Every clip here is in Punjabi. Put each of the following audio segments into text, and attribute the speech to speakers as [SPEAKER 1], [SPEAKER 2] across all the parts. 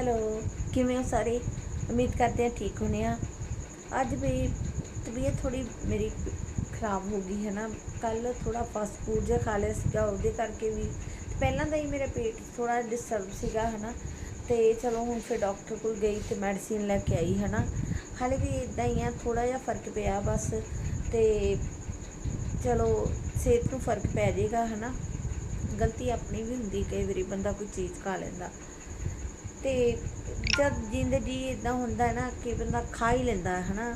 [SPEAKER 1] ਹੈਲੋ ਕਿਵੇਂ ਹੋ ਸਾਰੇ? ਉਮੀਦ ਕਰਦੇ ਹਾਂ ਠੀਕ ਹੋਣੇ ਆ। ਅੱਜ ਮੇਰੀ ਤਬੀਅਤ ਥੋੜੀ ਮੇਰੀ ਖਰਾਬ ਹੋ ਗਈ ਹੈ ਨਾ। ਕੱਲ ਥੋੜਾ ਫਾਸਟ ਫੂਡ ਜਿਹਾ ਖਾ ਲਿਆ ਸੀਗਾ, ਉਹਦੇ ਕਰਕੇ ਵੀ। ਪਹਿਲਾਂ ਤਾਂ ਹੀ ਮੇਰਾ ਪੇਟ ਥੋੜਾ ਡਿਸਟਰਬ ਸੀਗਾ ਹੈ ਨਾ ਤੇ ਚਲੋ ਹੁਣ ਫਿਰ ਡਾਕਟਰ ਕੋਲ ਗਈ ਤੇ ਮੈਡੀਸਿਨ ਲੈ ਕੇ ਆਈ ਹੈ ਨਾ ਹਾਲੇ ਵੀ ਇਦਾਂ ਹੀ ਆ ਥੋੜਾ ਜਿਹਾ ਫ਼ਰਕ ਪਿਆ ਬਸ। ਤੇ ਚਲੋ ਸਿਹਤ ਨੂੰ ਫ਼ਰਕ ਪੈ ਜਾਏਗਾ ਹੈ ਨਾ ਗਲਤੀ ਆਪਣੀ ਵੀ ਹੁੰਦੀ, ਕਈ ਵਾਰੀ ਬੰਦਾ ਕੋਈ ਚੀਜ਼ ਖਾ ਲੈਂਦਾ। ਤੇ ਜਦ ਜ਼ਿੰਦਗੀ ਇਦਾਂ ਹੁੰਦਾ ਹੈ ਨਾ ਕਿ ਬੰਦਾ ਖਾ ਹੀ ਲੈਂਦਾ ਹੈ ਨਾ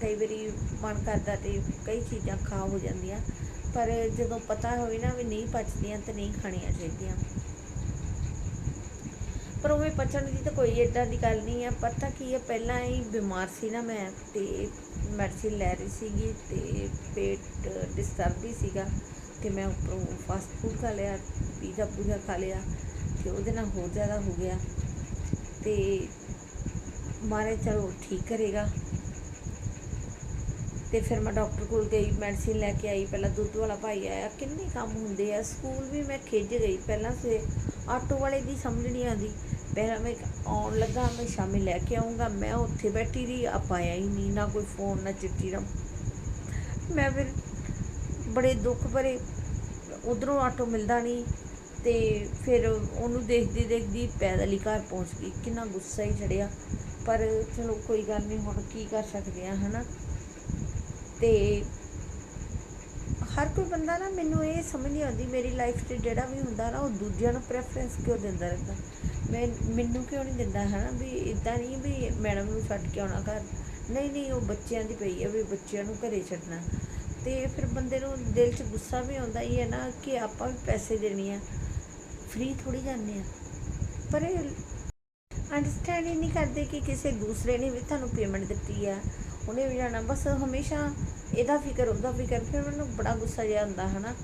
[SPEAKER 1] ਕਈ ਵਾਰੀ ਮਨ ਕਰਦਾ ਤੇ ਕਈ ਚੀਜ਼ਾਂ ਖਾ ਹੋ ਜਾਂਦੀਆਂ, ਪਰ ਜਦੋਂ ਪਤਾ ਹੋਵੇ ਨਾ ਵੀ ਨਹੀਂ ਪਚਦੀਆਂ ਤੇ ਨਹੀਂ ਖਾਣੀਆਂ ਚਾਹੀਦੀਆਂ। ਪਰ ਉਹ ਪਚਣ ਦੀ ਤਾਂ ਕੋਈ ਏਦਾਂ ਦੀ ਗੱਲ ਨਹੀਂ ਹੈ ਪਤਾ ਕੀ ਹੈ ਪਹਿਲਾਂ ਹੀ ਬਿਮਾਰ ਸੀ ਨਾ ਮੈਂ ਤੇ ਮੈਡੀਸਿਨ ਲੈ ਰਹੀ ਸੀਗੀ ਤੇ ਪੇਟ ਡਿਸਟਰਬ ਵੀ ਸੀਗਾ ਤੇ ਮੈਂ ਉੱਪਰੋਂ ਫਾਸਟ ਫੂਡ ਖਾ ਲਿਆ ਪੀਜ਼ਾ ਪੂਜਾ ਖਾ ਲਿਆ ਤੇ ਉਹਦੇ ਨਾਲ ਹੋਰ ਜ਼ਿਆਦਾ ਹੋ ਗਿਆ। ਤੇ ਮਾਰੇ ਚਲੋ ਠੀਕ ਕਰੇਗਾ। ਤੇ ਫਿਰ ਮੈਂ ਡਾਕਟਰ ਕੋਲ ਗਈ ਮੈਡੀਸਿਨ ਲੈ ਕੇ ਆਈ। ਪਹਿਲਾਂ ਦੁੱਧ ਵਾਲਾ ਭਾਈ ਆਇਆ। ਕਿੰਨੇ ਕੰਮ ਹੁੰਦੇ ਆ। ਸਕੂਲ ਵੀ ਮੈਂ ਖਿੱਚ ਗਈ। ਪਹਿਲਾਂ ਸੇ ਆਟੋ ਵਾਲੇ ਦੀ ਸਮਝ ਨਹੀਂ ਆਉਂਦੀ। ਪਹਿਲਾਂ ਮੈਂ ਆਉਣ ਲੱਗਾ, ਮੈਂ ਸ਼ਾਮੀ ਲੈ ਕੇ ਆਉਂਗਾ ਮੈਂ ਉੱਥੇ ਬੈਠੀ ਰਹੀ, ਆਪਾਂ ਆਇਆ ਹੀ ਨਹੀਂ, ਨਾ ਕੋਈ ਫੋਨ ਨਾ ਚਿੱਠੀ, ਨਾ ਮੈਂ ਫਿਰ ਬੜੇ ਦੁੱਖ ਭਰੇ। ਉਧਰੋਂ ਆਟੋ ਮਿਲਦਾ ਨਹੀਂ। ਤੇ ਫਿਰ ਉਹਨੂੰ ਦੇਖਦੀ ਦੇਖਦੀ ਪੈਦਲ ਹੀ ਘਰ ਪਹੁੰਚ ਗਈ। ਕਿੰਨਾ ਗੁੱਸਾ ਹੀ ਚੜਿਆ। ਪਰ ਚਲੋ ਕੋਈ ਗੱਲ ਨਹੀਂ, ਹੁਣ ਕੀ ਕਰ ਸਕਦੇ ਆ, ਹਨਾ? ਤੇ ਹਰ ਕੋਈ ਬੰਦਾ ਨਾ ਮੈਨੂੰ ਇਹ ਸਮਝ ਨਹੀਂ ਆਉਂਦੀ, ਮੇਰੀ ਲਾਈਫ 'ਚ ਜਿਹੜਾ ਵੀ ਹੁੰਦਾ ਨਾ, ਉਹ ਦੂਜਿਆਂ ਨੂੰ ਪ੍ਰੈਫਰੈਂਸ ਕਿਉਂ ਦਿੰਦਾ ਰਹਿੰਦਾ? ਮੈਂ, ਮੈਨੂੰ ਕਿਉਂ ਨਹੀਂ ਦਿੰਦਾ, ਹਨਾ? ਵੀ ਇਦਾਂ ਨਹੀਂ ਵੀ ਮੈਡਮ ਨੂੰ ਛੱਡ ਕੇ ਆਉਣਾ ਘਰ। ਨਹੀਂ ਨਹੀਂ, ਉਹ ਬੱਚਿਆਂ ਦੀ ਪਈ ਹੈ ਵੀ ਬੱਚਿਆਂ ਨੂੰ ਘਰੇ ਛੱਡਣਾ। ਤੇ ਫਿਰ ਬੰਦੇ ਨੂੰ ਦਿਲ 'ਚ ਗੁੱਸਾ ਵੀ ਆਉਂਦਾ ਹੀ ਹੈ ਨਾ ਕਿ ਆਪਾਂ ਵੀ ਪੈਸੇ ਦੇਣੇ ਆ। ਫ੍ਰੀ ਥੋੜੀ ਜਾਂਦੇ ਆ। ਪਰ ਅੰਡਰਸਟੈਂਡ ਹੀ ਨਹੀਂ ਕਰਦੇ ਕਿ ਕਿਸੇ ਦੂਸਰੇ ਨੇ ਵੀ ਤੁਹਾਨੂੰ ਪੇਮੈਂਟ ਦਿੱਤੀ ਆ। ਉਹਨੇ ਵੀ ਜਾਣਾ ਬਸ ਹਮੇਸ਼ਾ ਇਹਦਾ ਫਿਕਰ ਉਹਦਾ ਫਿਕਰ ਫਿਰ ਮੈਨੂੰ ਬੜਾ ਗੁੱਸਾ ਜਿਹਾ ਆਉਂਦਾ ਹਨਾ।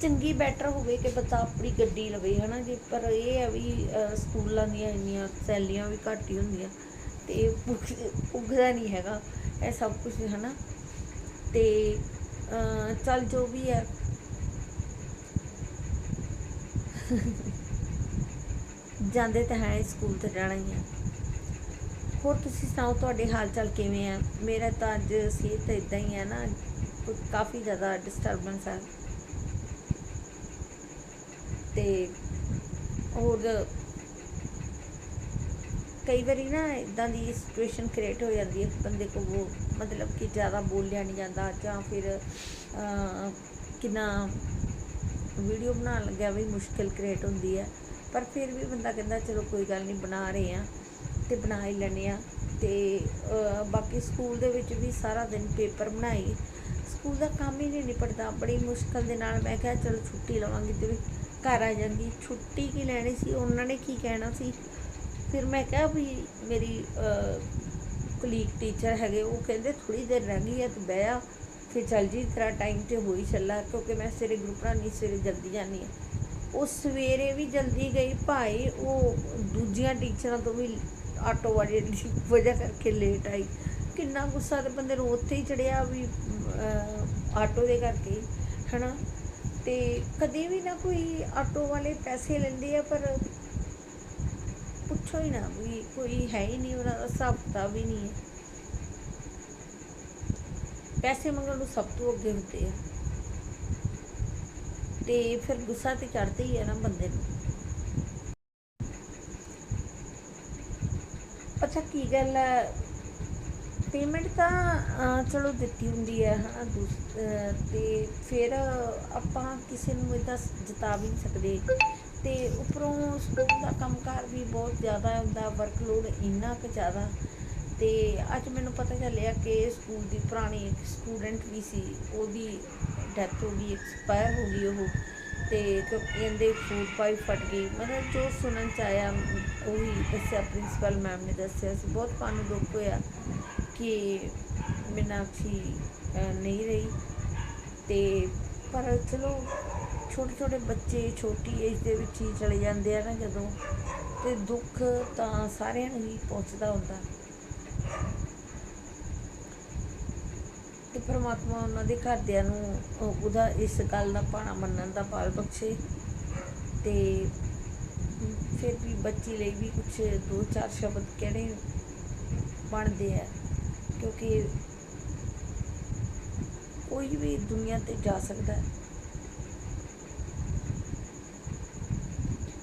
[SPEAKER 1] ਚੰਗੀ ਬੈਟਰ ਹੋਵੇ ਕਿ ਬੱਚਾ ਆਪਣੀ ਗੱਡੀ ਲਵੇ ਹਨਾ ਜੀ ਪਰ ਇਹ ਹੈ ਵੀ ਸਕੂਲਾਂ ਦੀਆਂ ਇੰਨੀਆਂ ਸੈਲੀਆਂ ਵੀ ਘੱਟ ਹੀ ਹੁੰਦੀਆਂ ਤੇ ਪੁੱਗ- ਪੁੱਗਦਾ ਨਹੀਂ ਹੈਗਾ ਇਹ ਸਭ ਕੁਝ ਹਨਾ। ਤੇ ਅਹ, ਚੱਲ ਜੋ ਵੀ ਹੈ ਜਾਂਦੇ ਤਾਂ ਹੈ ਸਕੂਲ ਤੇ ਜਾਣਾ ਹੀ ਹੈ। ਹੋਰ ਤੁਸੀਂ ਸੁਣਾਓ, ਤੁਹਾਡੇ ਹਾਲ ਚਾਲ ਕਿਵੇਂ ਆ? ਮੇਰਾ ਤਾਂ ਅੱਜ ਸਿਹਤ ਇਦਾਂ ਹੀ ਹੈ ਨਾ, ਕਾਫੀ ਜ਼ਿਆਦਾ ਡਿਸਟਰਬੈਂਸ ਹੈ। ਤੇ ਹੋਰ ਕਈ ਵਾਰੀ ਨਾ ਇਦਾਂ ਦੀ ਸਿਚੁਏਸ਼ਨ ਕ੍ਰੀਏਟ ਹੋ ਜਾਂਦੀ ਹੈ, ਬੰਦੇ ਕੋ ਉਹ ਮਤਲਬ ਕਿ ਜ਼ਿਆਦਾ ਬੋਲਿਆ ਨਹੀਂ ਜਾਂਦਾ ਜਾਂ ਫਿਰ ਕਿੰਨਾ ਵੀਡੀਓ ਬਣਾਉਣ ਲੱਗਿਆ ਵੀ ਮੁਸ਼ਕਿਲ ਕ੍ਰੀਏਟ ਹੁੰਦੀ ਹੈ ਪਰ ਫਿਰ ਵੀ ਬੰਦਾ ਕਹਿੰਦਾ, ਚਲੋ ਕੋਈ ਗੱਲ ਨਹੀਂ ਬਣਾ ਰਹੇ ਆ ਤੇ ਬਣਾ ਹੀ ਲੈਂਦੇ ਆ। ਤੇ ਬਾਕੀ ਸਕੂਲ ਦੇ ਵਿੱਚ ਵੀ ਸਾਰਾ ਦਿਨ ਪੇਪਰ ਬਣਾਈ। ਸਕੂਲ ਦਾ ਕੰਮ ਹੀ ਨਹੀਂ ਨਿਪਟਦਾ, ਬੜੀ ਮੁਸ਼ਕਲ ਦੇ ਨਾਲ ਮੈਂ ਕਿਹਾ, ਚਲੋ ਛੁੱਟੀ ਲਵਾਂਗੀ ਤੇ ਘਰ ਆ ਜਾਂਦੀ ਛੁੱਟੀ ਕੀ ਲੈਣੀ ਸੀ, ਉਹਨਾਂ ਨੇ ਕੀ ਕਹਿਣਾ ਸੀ? ਫਿਰ ਮੈਂ ਕਿਹਾ ਵੀ ਮੇਰੀ ਕਲੀਗ ਟੀਚਰ ਹੈਗੇ, ਉਹ ਕਹਿੰਦੇ ਥੋੜੀ ਦੇਰ ਰਹਿ ਗਈ ਹੈ, ਤੂੰ ਬਹਿ ਜਾ ਕਿ ਚੱਲ ਜੀ ਤੇਰਾ ਟਾਈਮ ਤੇ ਹੋ ਹੀ ਚੱਲਾ ਕਿਉਂਕਿ ਮੈਂ ਸਵੇਰੇ ਗਰੁੱਪਾਂ ਨਹੀਂ ਸਵੇਰੇ ਜਲਦੀ ਜਾਂਦੀ ਹਾਂ। ਉਹ ਸਵੇਰੇ ਵੀ ਜਲਦੀ ਗਈ ਭਾਈ ਉਹ ਦੂਜੀਆਂ ਟੀਚਰਾਂ ਤੋਂ ਵੀ ਆਟੋ ਵਾਲੇ ਦੀ ਵਜ੍ਹਾ ਕਰਕੇ ਲੇਟ ਆਈ। ਕਿੰਨਾ ਗੁੱਸਾ ਤੇ ਬੰਦੇ ਨੂੰ ਉੱਥੇ ਹੀ ਚੜਿਆ ਵੀ ਆਟੋ ਦੇ ਕਰਕੇ ਹੀ, ਹਨਾ? ਤੇ ਕਦੇ ਵੀ ਨਾ ਕੋਈ ਆਟੋ ਵਾਲੇ ਪੈਸੇ ਲੈਂਦੇ ਆ ਪਰ ਪੁੱਛੋ ਹੀ ਨਾ ਵੀ ਕੋਈ ਹੈ ਹੀ ਨਹੀਂ ਉਹਨਾਂ ਦਾ ਹਿਸਾਬ ਕਿਤਾਬ ਵੀ ਨਹੀਂ ਹੈ। ਪੈਸੇ ਮੰਗਣ ਨੂੰ ਸਭ ਤੋਂ ਅੱਗੇ ਹੁੰਦੇ ਆ। ਤੇ ਫਿਰ ਗੁੱਸਾ ਤੇ ਚੜਦਾ ਹੀ ਹੈ ਨਾ ਬੰਦੇ ਨੂੰ। ਅੱਛਾ ਕੀ ਗੱਲ ਹੈ ਪੇਮੈਂਟ ਤਾਂ ਚਲੋ ਦਿੱਤੀ ਹੁੰਦੀ ਹੈ ਹਨਾ ਦੂਸ- ਅਹ, ਤੇ ਫਿਰ ਆਪਾਂ ਕਿਸੇ ਨੂੰ ਇਦਾਂ ਜਤਾ ਵੀ ਨਹੀਂ ਸਕਦੇ। ਤੇ ਉੱਪਰੋਂ ਸਕੂਲ ਦਾ ਕੰਮਕਾਰ ਵੀ ਬਹੁਤ ਜ਼ਿਆਦਾ ਹੁੰਦਾ ਵਰਕਲੋਡ ਇੰਨਾ ਕੁ ਜ਼ਿਆਦਾ ਤੇ ਅੱਜ ਮੈਨੂੰ ਪਤਾ ਚੱਲਿਆ ਕਿ ਸਕੂਲ ਦੀ ਪੁਰਾਣੀ ਇੱਕ ਸਟੂਡੈਂਟ ਵੀ ਸੀ, ਉਹਦੀ ਡੈਥ ਹੋ ਗਈ ਐਕਸਪਾਇਰ ਹੋ ਗਈ ਉਹ ਤੇ ਕਹਿੰਦੇ ਫੂਡ ਪਾਈਪ ਫਟ ਗਈ। ਮਤਲਬ ਜੋ ਸੁਣਨ ਚ ਆਇਆ, ਉਹੀ ਦੱਸਿਆ ਪ੍ਰਿੰਸੀਪਲ ਮੈਮ ਨੇ ਦੱਸਿਆ ਸੀ। ਬਹੁਤ ਪਾਣੀ ਨੂੰ ਦੁੱਖ ਹੋਇਆ ਕਿ ਮੀਨਾਕਸ਼ੀ ਨਹੀਂ ਰਹੀ। ਤੇ ਪਰ ਚਲੋ ਛੋਟੇ ਛੋਟੇ ਬੱਚੇ, ਛੋਟੀ ਏਜ ਦੇ ਵਿੱਚ ਹੀ ਚਲੇ ਜਾਂਦੇ ਆ ਨਾ ਜਦੋਂ ਤੇ ਦੁੱਖ ਤਾਂ ਸਾਰਿਆਂ ਨੂੰ ਹੀ ਪਹੁੰਚਦਾ ਹੁੰਦਾ। ਪ੍ਰਮਾਤਮਾ ਉਹਨਾਂ ਦੇ ਘਰਦਿਆਂ ਨੂੰ ਉਹਦਾ ਇਸ ਗੱਲ ਦਾ ਭਾਣਾ ਮੰਨਣ ਦਾ ਬਲ ਬਖਸ਼ੇ ਤੇ ਫਿਰ ਵੀ ਬੱਚੀ ਲਈ ਵੀ ਕੁਝ ਦੋ ਚਾਰ ਸ਼ਬਦ ਕਿਹੜੇ ਬਣਦੇ ਆ, ਕਿਉਂਕਿ ਕੋਈ ਵੀ ਦੁਨੀਆ ਤੇ ਜਾ ਸਕਦਾ ਹੈ।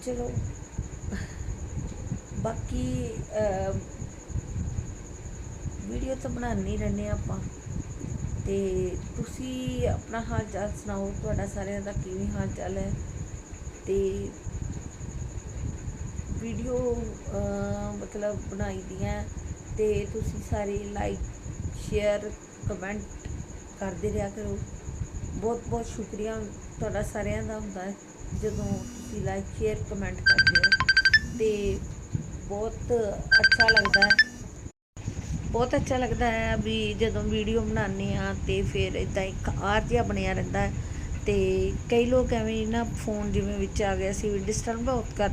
[SPEAKER 1] ਚਲੋ, ਬਾਕੀ ਵੀਡੀਓ ਤਾਂ ਬਣਾਉਂਦੇ ਰਹਿੰਦੇ ਹਾਂ ਆਪਾਂ। ਤੇ ਤੁਸੀਂ ਆਪਣਾ ਹਾਲ ਚਾਲ ਸੁਣਾਓ, ਤੁਹਾਡਾ ਸਾਰਿਆਂ ਦਾ ਕਿਵੇਂ ਹਾਲ ਚਾਲ ਹੈ? ਤੇ ਵੀਡੀਓ ਮਤਲਬ ਬਣਾਈ ਦੀਆਂ ਤੇ ਤੁਸੀਂ ਸਾਰੇ ਲਾਈਕ ਸ਼ੇਅਰ ਕਮੈਂਟ ਕਰਦੇ ਰਿਹਾ ਕਰੋ। ਬਹੁਤ ਬਹੁਤ ਸ਼ੁਕਰੀਆ ਤੁਹਾਡਾ ਸਾਰਿਆਂ ਦਾ ਹੁੰਦਾ ਹੈ, ਜਦੋਂ ਤੁਸੀਂ ਲਾਈਕ ਸ਼ੇਅਰ ਕਮੈਂਟ ਕਰਦੇ ਹੋ। ਤੇ ਬਹੁਤ ਅੱਛਾ ਲੱਗਦਾ ਹੈ। ਬਹੁਤ ਅੱਛਾ ਲੱਗਦਾ ਹੈ ਵੀ ਜਦੋਂ ਵੀਡੀਓ ਬਣਾਉਂਦੇ ਆ ਤੇ ਫਿਰ ਇਦਾਂ ਇੱਕ ਆਰ ਜਿਹਾ ਬਣਿਆ ਰਹਿੰਦਾ ਹੈ ਤੇ ਕਈ ਲੋਕ ਐਵੇਂ ਨਾ ਫੋਨ ਜਿਵੇਂ ਵਿੱਚ ਆ ਗਿਆ ਸੀ ਵੀ ਡਿਸਟਰਬ ਬਹੁਤ ਕਰ